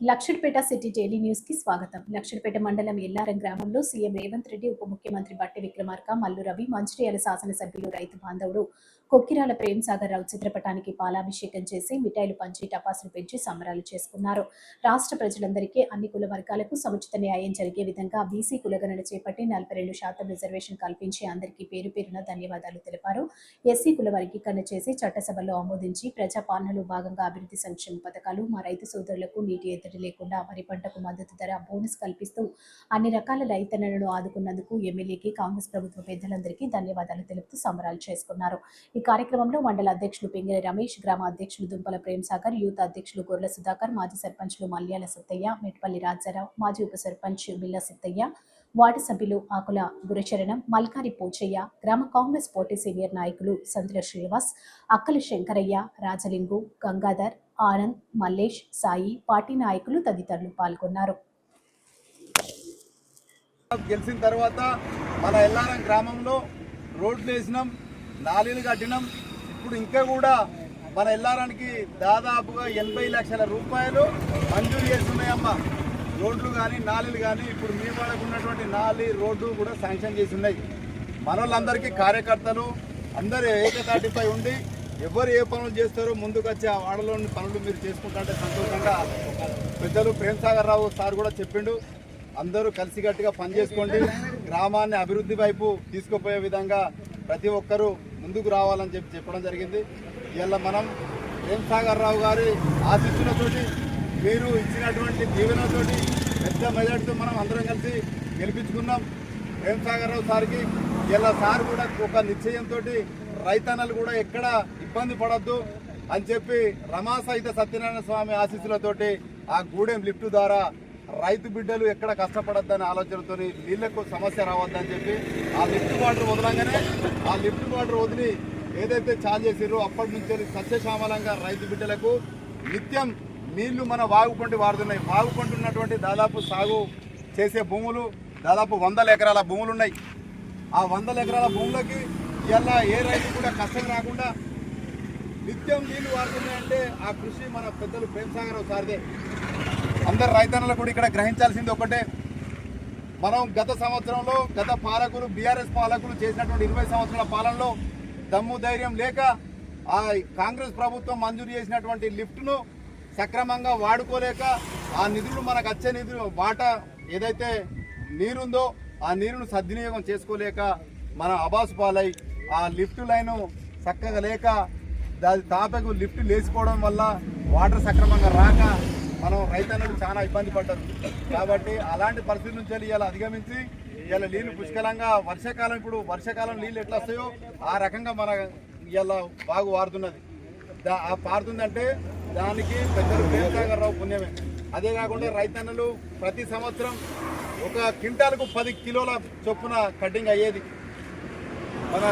Luxettipet city daily న్యూస్కి స్వాగతం. లక్షడ్పేట మండలం ఎల్లారం గ్రామంలో సీఎం రేవంత్ రెడ్డి ఉప ముఖ్యమంత్రి బట్టి విక్రమార్క మల్లు రవి మంచిర్యాల శాసనసభ్యులు రైతు బాంధవుడు కొక్కిరాల ప్రేమ్ సాగర్ రావు చిత్రపటానికి పాలాభిషేకం చేసి మిఠాయిలు పంచి టపాసులు పెంచి సంబరాలు చేసుకున్నారు. రాష్ట్ర ప్రజలందరికీ అన్ని కుల వర్గాలకు సముచిత న్యాయం జరిగే విధంగా బీసీ కులగణన చేపట్టి నలభై రెండు శాతం రిజర్వేషన్ కల్పించి అందరికీ పేరు పేరున ధన్యవాదాలు తెలిపారు. ఎస్సీ కుల వర్గీకరణ చేసి చట్టసభలో ఆమోదించి ప్రజాపాలనలో భాగంగా అభివృద్ధి సంక్షేమ పథకాలు మా రైతు సోదరులకు నీటి ఎద్దడి లేకుండా వరి పంటకు మద్దతు ధర బోనస్ కల్పిస్తూ అన్ని రకాల రైతన్నలను ఆదుకున్నందుకు ఎమ్మెల్యేకి కాంగ్రెస్ ప్రభుత్వ పెద్దలందరికీ ధన్యవాదాలు తెలుపుతూ సంబరాలు చేసుకున్నారు. ఈ కార్యక్రమంలో మండల అధ్యక్షులు పింగిరి రమేష్ గ్రామ అధ్యక్షులు దుంపల ప్రేమ్సాగర్ యూత్ అధ్యక్షులు గొర్రెల సుధాకర్ మాజీ సర్పంచ్లు మల్యాల సత్తయ్య మెట్పల్లి రాజారావు మాజీ ఉప సర్పంచ్ బిల్ల సత్తయ్య వార్డు సభ్యులు ఆకుల గురచరణం మల్కారి పోచయ్య గ్రామ కాంగ్రెస్ పార్టీ సీనియర్ నాయకులు సంతుల శ్రీనివాస్ అక్కల శంకరయ్య రాజలింగు గంగాధర్ ఆనంద్ మల్లేష్ సాయి పార్టీ నాయకులు తదితరులు పాల్గొన్నారు. గెలిచిన తర్వాత మన ఎల్లారం గ్రామంలో రోడ్లు వేసినాం నాలీలు కట్టినాం. ఇప్పుడు ఇంకా కూడా మన ఎల్లారానికి దాదాపుగా ఎనభై లక్షల రూపాయలు మంజూరు చేస్తున్నాయమ్మ. రోడ్లు కానీ నాలీలు కానీ ఇప్పుడు మీ వాళ్ళకు ఉన్నటువంటి నాలి రోడ్డు కూడా శాంక్షన్ చేసి ఉన్నాయి. మన వాళ్ళందరికీ కార్యకర్తలు అందరూ ఏకతాటిపై ఉండి ఎవరు ఏ పనులు చేస్తారో ముందుకు వచ్చి ఆ వాడలోని పనులు మీరు చేసుకుంటారంటే సంతోషంగా పెద్దలు ప్రేమ్ సాగర్ రావు సార్ కూడా చెప్పిండు. అందరూ కలిసికట్టుగా పనిచేసుకోండి గ్రామాన్ని అభివృద్ధి వైపు తీసుకుపోయే విధంగా ప్రతి ఒక్కరూ ముందుకు రావాలని చెప్పి చెప్పడం జరిగింది. ఇలా మనం ప్రేమ్ సాగర్ రావు గారి ఆశిస్తులతోటి మీరు ఇచ్చినటువంటి దీవెనతోటి పెద్ద మెజార్టీతో మనం అందరం కలిసి గెలిపించుకున్నాం. ప్రేమ్ సాగర్ రావు సార్కి ఇలా సార్ కూడా ఒక నిశ్చయంతో రైతన్నలు కూడా ఎక్కడ ఇబ్బంది పడద్దు అని చెప్పి రమాసహిత సత్యనారాయణ స్వామి ఆశీస్సులతోటి ఆ గూడెం లిఫ్ట్ ద్వారా రైతు బిడ్డలు ఎక్కడ కష్టపడద్దనే ఆలోచనతో నీళ్ళకు సమస్య రావద్దని చెప్పి ఆ లిఫ్ట్ వాటర్ వదలంగానే ఆ లిఫ్ట్ వాటర్ వదిలి ఏదైతే ఛార్జ్ చేసిర్రో అప్పటి నుంచి సస్యశ్యామలంగా రైతు బిడ్డలకు నిత్యం నీళ్ళు మన వాగుపంటి వాడుతున్నాయి. వాగుపంటి ఉన్నటువంటి దాదాపు సాగు చేసే భూములు దాదాపు వందల ఎకరాల భూములు ఉన్నాయి ఆ వందల ఎకరాల భూములకి ఇలా ఏ రైతు కూడా కష్టం రాకుండా నిత్యం నీళ్ళు వాడుతున్నాయంటే ఆ కృషి మన పెద్దలు ప్రేమసాగర్ సారిదే. అందరు రైతన్నలు కూడా ఇక్కడ గ్రహించాల్సింది ఒకటే. మనం గత సంవత్సరంలో గత పాలకులు బీఆర్ఎస్ పాలకులు చేసినటువంటి ఇరవై సంవత్సరాల పాలనలో దమ్ము ధైర్యం లేక ఆ కాంగ్రెస్ ప్రభుత్వం మంజూరు చేసినటువంటి లిఫ్ట్ను సక్రమంగా వాడుకోలేక ఆ నిధులు మనకు వచ్చే నిధులు వాటా ఏదైతే నీరుందో ఆ నీరును సద్వినియోగం చేసుకోలేక మన అబాసు పాలై ఆ లిఫ్ట్ లైను చక్కగా లేక దాని తాపకు లిఫ్ట్ లేచిపోవడం వల్ల వాటర్ సక్రమంగా రాక మనం రైతన్నలు చాలా ఇబ్బంది పడ్డారు. కాబట్టి అలాంటి పరిస్థితి నుంచి వెళ్ళి ఇలా అధిగమించి ఇలా నీళ్ళు పుష్కలంగా వర్షాకాలం ఇప్పుడు వర్షాకాలం నీళ్ళు ఎట్లా వస్తాయో ఆ రకంగా మన ఇలా బాగు వారుతున్నది. దా- ఆ పారుతుందంటే దానికి పెద్దలు ప్రేమసాగర్ రావు పుణ్యమే. అదే కాకుండా రైతన్నలు ప్రతి సంవత్సరం ఒక క్వింటాల్కు పది కిలోల చొప్పున కటింగ్ అయ్యేది. మన